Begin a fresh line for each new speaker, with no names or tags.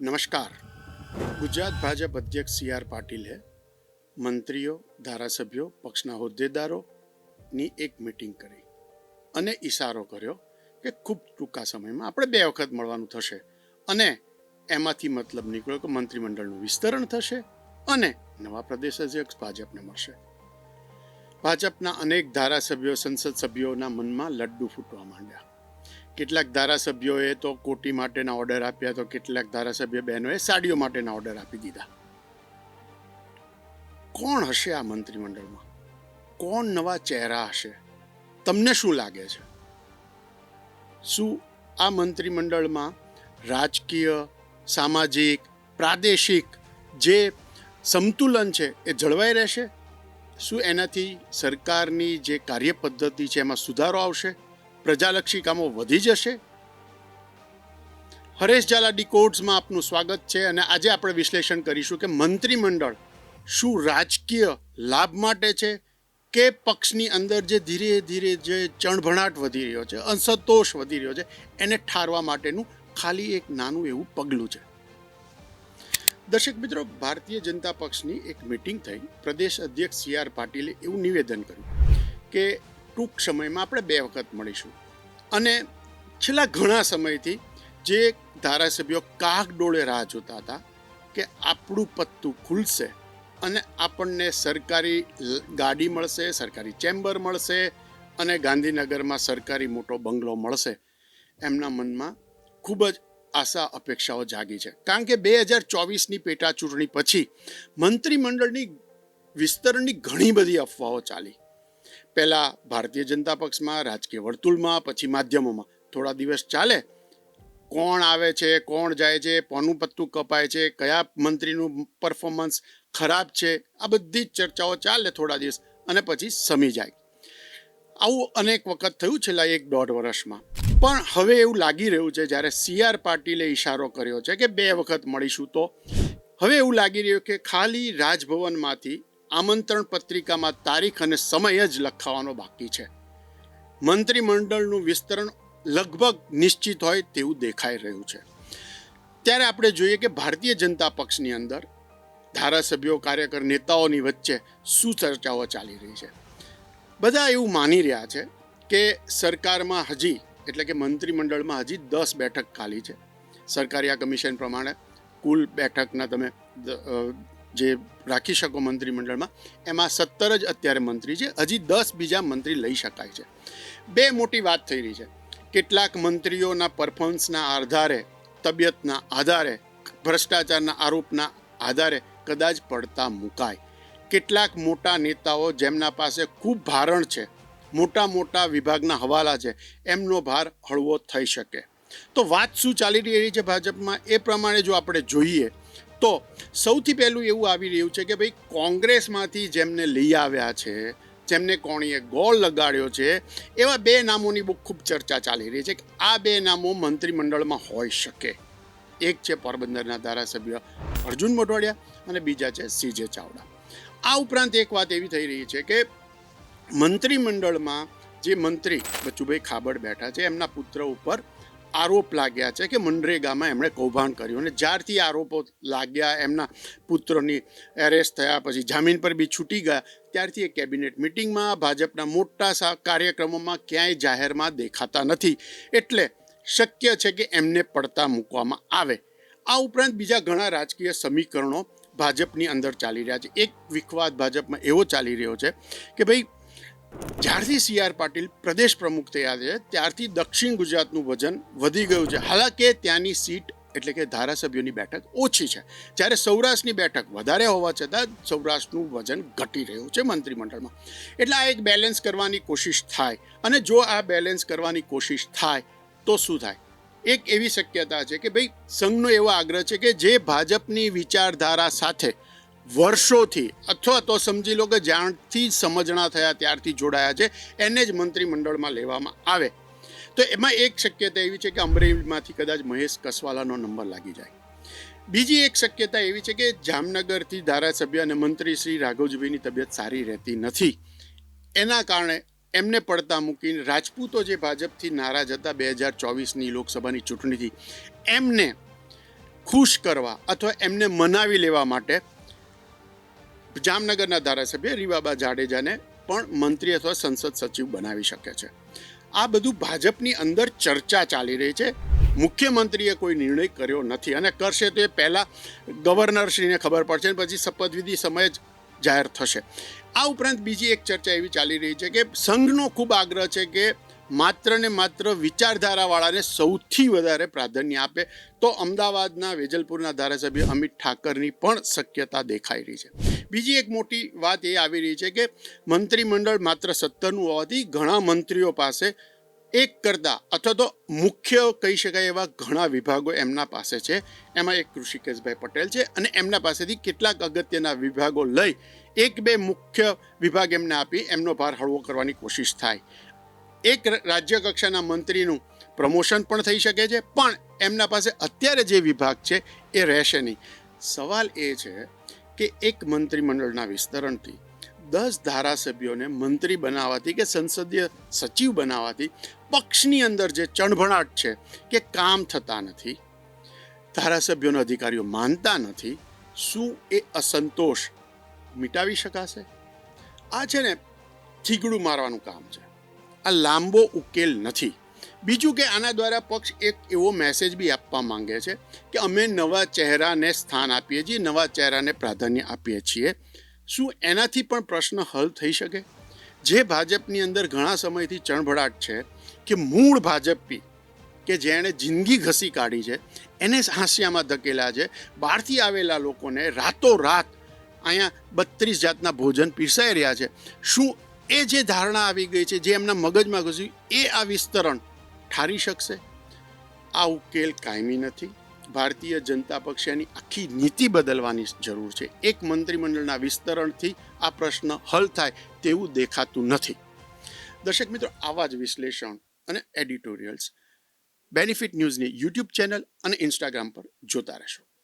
નમસ્કાર. ગુજરાત ભાજપ અધ્યક્ષ C R પાટીલે મંત્રીઓ, ધારાસભ્યો, પક્ષના હોદ્દેદારોની એક મિટિંગ કરી અને ઈશારો કર્યો કે ખૂબ ટૂંકા સમયમાં આપણે બે વખત મળવાનું થશે અને એમાંથી મતલબ નીકળ્યો કે મંત્રીમંડળનું વિસ્તરણ થશે અને નવા પ્રદેશ અધ્યક્ષ ભાજપને મળશે. ભાજપના અનેક ધારાસભ્યો, સંસદ સભ્યોના મનમાં લડ્ડુ ફૂટવા માંડ્યા. કેટલાક ધારાસભ્યોએ તો કોટી માટેના ઓર્ડર આપ્યા તો કેટલાક ધારાસભ્ય બહેનોએ સાડીઓ માટેના ઓર્ડર આપી દીધા. કોણ હશે આ મંત્રીમંડળમાં? કોણ નવા ચહેરા હશે? તમને શું લાગે છે? શું આ મંત્રીમંડળમાં રાજકીય, સામાજિક, પ્રાદેશિક જે સંતુલન છે એ જળવાઈ રહેશે? શું એનાથી સરકારની જે કાર્યપદ્ધતિ છે એમાં સુધારો આવશે? પ્રજાલક્ષી કામો વધી જશે? હરેશ ઝાલા ડીકોડ્સમાં આપનું સ્વાગત છે અને આજે આપણે વિશ્લેષણ કરીશું કે મંત્રીમંડળ શું રાજકીય લાભ માટે છે કે પક્ષની અંદર જે ધીરે ધીરે જે ચણભણાટ વધી રહ્યો છે, અસંતોષ વધી રહ્યો છે, એને ઠારવા માટેનું ખાલી એક નાનું એવું પગલું છે. દર્શક મિત્રો, ભારતીય જનતા પક્ષની એક મિટિંગ થઈ. પ્રદેશ અધ્યક્ષ સી આર પાટીલે એવું નિવેદન કર્યું કે ટૂંક સમયમાં આપણે બે વખત મળીશું. અને છેલ્લા ઘણા સમયથી જે ધારાસભ્યો કાક ડોળે રાહ જોતા હતા કે આપણું પત્તું ખુલશે અને આપણને સરકારી ગાડી મળશે, સરકારી ચેમ્બર મળશે અને ગાંધીનગરમાં સરકારી મોટો બંગલો મળશે, એમના મનમાં ખૂબ જ આશા, અપેક્ષાઓ જાગી છે. કારણ કે બે હજાર ચોવીસની પેટા ચૂંટણી પછી મંત્રીમંડળની વિસ્તરણની ઘણી બધી અફવાઓ ચાલી. પહેલા ભારતીય જનતા પક્ષમાં, રાજકીય વર્તુળમાં, પછી માધ્યમોમાં. થોડા દિવસ ચાલે. કોણ આવે છે, કોણ જાય છે કોનું પત્તું કપાય છે, કયા મંત્રીનું પરફોર્મન્સ ખરાબ છે, આ બધી જ ચર્ચાઓ ચાલે થોડા દિવસ અને પછી સમી જાય. આવું અનેક વખત થયું છેલ્લા એક દોઢ વર્ષમાં. પણ હવે એવું લાગી રહ્યું છે, જ્યારે સી આર પાટીલે ઇશારો કર્યો છે કે બે વખત મળીશું તો. હવે એવું લાગી રહ્યું કે ખાલી રાજભવનમાંથી આમંત્રણ પત્રિકામાં તારીખ અને સમય જ લખાવાનો બાકી છે. મંત્રીમંડળનું વિસ્તરણ લગભગ નિશ્ચિત હોય તેવું દેખાઈ રહ્યું છે. ત્યારે આપણે જોઈએ કે ભારતીય જનતા પક્ષની અંદર ધારાસભ્યો, કાર્યકર, નેતાઓની વચ્ચે શું ચર્ચાઓ ચાલી રહી છે? બધા એવું માની રહ્યા છે કે સરકારમાં હજી, એટલે કે મંત્રીમંડળમાં હજી દસ બેઠક ખાલી છે. સરકારી આ કમિશન પ્રમાણે કુલ બેઠકના તમે જે રાખી શકો મંત્રીમંડળમાં, એમાં સત્તર જ અત્યારે મંત્રી છે. હજી દસ બીજા મંત્રી લઈ શકાય છે. બે મોટી વાત થઈ રહી છે. કેટલાક મંત્રીઓના પરફોર્મન્સના આધારે, તબિયતના આધારે, ભ્રષ્ટાચારના આરોપના આધારે કદાચ પડતા મુકાય. કેટલાક મોટા નેતાઓ જેમના પાસે ખૂબ ભારણ છે, મોટા મોટા વિભાગના હવાલા છે, એમનો ભાર હળવો થઈ શકે. તો વાત શું ચાલી રહી છે ભાજપમાં? એ પ્રમાણે જો આપણે જોઈએ તો સૌથી પહેલું એવું આવી રહ્યું છે કે ભાઈ કોંગ્રેસમાંથી જેમને લઈ આવ્યા છે, જેમને કોણીએ ગોળ લગાડ્યો છે, એવા બે નામોની બહુ ખૂબ ચર્ચા ચાલી રહી છે કે આ બે નામો મંત્રીમંડળમાં હોઈ શકે. એક છે પોરબંદરના ધારાસભ્ય અર્જુન મોઢવાડિયા અને બીજા છે સીજે ચાવડા. આ ઉપરાંત એક વાત એવી થઈ રહી છે કે મંત્રીમંડળમાં જે મંત્રી બચુભાઈ ખાબડ બેઠા છે, એમના પુત્ર ઉપર આરોપ લાગ્યા છે કે મનરેગામાં એમણે કૌભાંડ કર્યું અને જ્યારથી આરોપો લાગ્યા, એમના પુત્રની એરેસ્ટ થયા પછી જામીન પર બી છૂટી ગયા, ત્યારથી એ કેબિનેટ મિટિંગમાં ભાજપના મોટા કાર્યક્રમોમાં ક્યાંય જાહેરમાં દેખાતા નથી. એટલે શક્ય છે કે એમને પડતા મૂકવામાં આવે. આ ઉપરાંત બીજા ઘણા રાજકીય સમીકરણો ભાજપની અંદર ચાલી રહ્યા છે. એક વિખવાદ ભાજપમાં એવો ચાલી રહ્યો છે કે ભાઈ જ્યારથી સી આર પાટીલ પ્રદેશ પ્રમુખ થયા છે, ત્યારથી દક્ષિણ ગુજરાતનું વજન વધી ગયું છે. હાલાકે ત્યાંની સીટ એટલે કે ધારાસભ્યોની બેઠક ઓછી છે. જ્યારે સૌરાષ્ટ્રની બેઠક વધારે હોવા છતાં સૌરાષ્ટ્રનું વજન ઘટી રહ્યું છે મંત્રીમંડળમાં. એટલે આ એક બેલેન્સ કરવાની કોશિશ થાય. અને જો આ બેલેન્સ કરવાની કોશિશ થાય, તો શું થાય? એક એવી શક્યતા છે કે ભાઈ સંઘનો એવો આગ્રહ છે કે જે ભાજપની વિચારધારા સાથે વર્ષોથી અથવા તો સમજી લો કે જ્યારથી સમજણા થયા ત્યારથી જોડાયા છે, એને જ મંત્રીમંડળમાં લેવામાં આવે. તો એમાં એક શક્યતા એવી છે કે અમરેલીમાંથી કદાચ મહેશ કસવાલાનો નંબર લાગી જાય. બીજી એક શક્યતા એવી છે કે જામનગરથી ધારાસભ્ય અને મંત્રી શ્રી રાઘવજીભાઈની તબિયત સારી રહેતી નથી. એના કારણે એમને પડતા મૂકીને રાજપૂતો જે ભાજપથી નારાજ હતા બે હજાર ચોવીસની લોકસભાની ચૂંટણીથી, એમને ખુશ કરવા અથવા એમને મનાવી લેવા માટે જામનગરના ધારાસભ્ય રીવાબા જાડેજાને પણ મંત્રી અથવા સંસદ સચિવ બનાવી શકે છે. આ બધું ભાજપની અંદર ચર્ચા ચાલી રહી છે. મુખ્યમંત્રીએ કોઈ નિર્ણય કર્યો નથી અને કરશે તો એ પહેલાં ગવર્નરશ્રીને ખબર પડશે પછી શપથવિધિ સમયે જ જાહેર થશે. આ ઉપરાંત બીજી એક ચર્ચા એવી ચાલી રહી છે કે સંઘનો ખૂબ આગ્રહ છે કે માત્ર ને માત્ર વિચારધારાવાળાને સૌથી વધારે પ્રાધાન્ય આપે તો અમદાવાદના વેજલપુરના ધારાસભ્ય અમિત ઠાકરની પણ શક્યતા દેખાઈ રહી છે. બીજી એક મોટી વાત એ આવી રહી છે કે મંત્રીમંડળ માત્ર સત્તરનું હોવાથી ઘણા મંત્રીઓ પાસે એક કરતા અથવા તો મુખ્ય કહી શકાય એવા ઘણા વિભાગો એમના પાસે છે. એમાં એક ઋષિકેશભાઈ પટેલ છે અને એમના પાસેથી કેટલાક અગત્યના વિભાગો લઈ એક બે મુખ્ય વિભાગ એમને આપી એમનો ભાર હળવો કરવાની કોશિશ થાય. એક રાજ્ય કક્ષાના મંત્રીનું પ્રમોશન પણ થઈ શકે છે, પણ એમના પાસે અત્યારે જે વિભાગ છે એ રહેશે નહીં. સવાલ એ છે કે એક મંત્રીમંડળના વિસ્તરણથી દસ ધારાસભ્યોને મંત્રી બનાવવાથી કે સંસદીય સચિવ બનાવવાથી પક્ષની અંદર જે ચણભણાટ છે કે કામ થતા નથી, ધારાસભ્યોના અધિકારીઓ માનતા નથી, શું એ અસંતોષ મિટાવી શકાશે? આ છે ને થીગડું મારવાનું કામ છે. આ લાંબો ઉકેલ નથી. બીજું કે આના દ્વારા પક્ષ એક એવો મેસેજ બી આપવા માંગે છે કે અમે નવા ચહેરાને સ્થાન આપીએ છીએ, નવા ચહેરાને પ્રાધાન્ય આપીએ છીએ. શું એનાથી પણ પ્રશ્ન હલ થઈ શકે? જે ભાજપની અંદર ઘણા સમયથી ચણભળાટ છે કે મૂળ ભાજપી કે જેણે જિંદગી ઘસી કાઢી છે, એને હાંસિયામાં ધકેલા છે, બહારથી આવેલા લોકોને રાતોરાત અહીંયા બત્રીસ જાતના ભોજન પીરસાઈ રહ્યા છે. શું એ જે ધારણા આવી ગઈ છે, જે એમના મગજમાં ઘસ્યું, એ આ વિસ્તરણ ઠારી શકશે? આ ઉકેલ કાયમી નથી. ભારતીય જનતા પક્ષની આખી નીતિ બદલવાની જરૂર છે. એક મંત્રીમંડળના વિસ્તરણથી આ પ્રશ્ન હલ થાય તેવું દેખાતું નથી. દર્શક મિત્રો, આવા જ વિશ્લેષણ અને એડિટોરિયલ્સ બેનિફિટ ન્યૂઝની યુટ્યુબ ચેનલ અને ઇન્સ્ટાગ્રામ પર જોતા રહેશો.